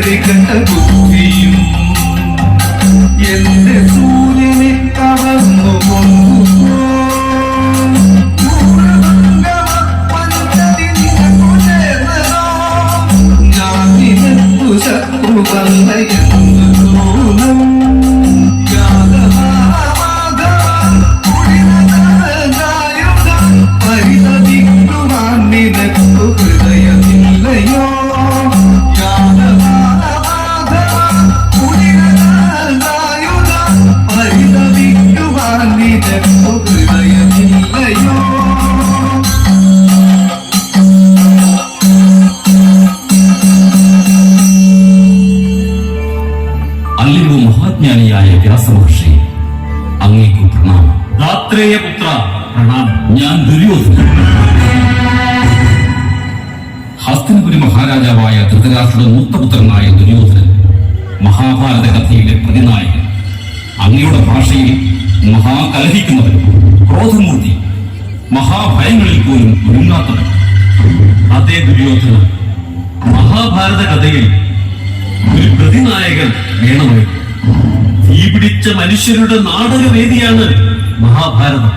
നേറിക്കണ്ട ബുദ്ധിയും എന്റെ സൂര്യനെ കവർന്നു കൊണ്ടുപോ ഞാൻ നിനക്കു മഹാജ്ഞാനിയായ വ്യാസമഹർഷി അങ്ങേക്കു പ്രണാമം. ദാത്രേയ പുത്ര. പ്രണാമം. ഞാൻ ദുര്യോധനൻ. ഹസ്തിനപുരി മഹാരാജാവായ ധൃതരാഷ്ട്രയുടെ മൂത്തപുത്രനായ ദുര്യോധനൻ മഹാഭാരത കഥയിലെ പ്രതിനായകൻ അങ്ങയുടെ ഭാഷയിൽ മഹാകലഹിക്കുന്നവൻ ക്രോധമൂർത്തി മഹാഭയങ്ങളിൽ പോലും ഒരുങ്ങാത്തവൻ. അതേ ദുര്യോധന മഹാഭാരത കഥയിൽ ഒരു പ്രതിനായകൻ വേണമായിരുന്നു. തീപിടിച്ച മനുഷ്യരുടെ നാടകവേദിയാണ് മഹാഭാരതം.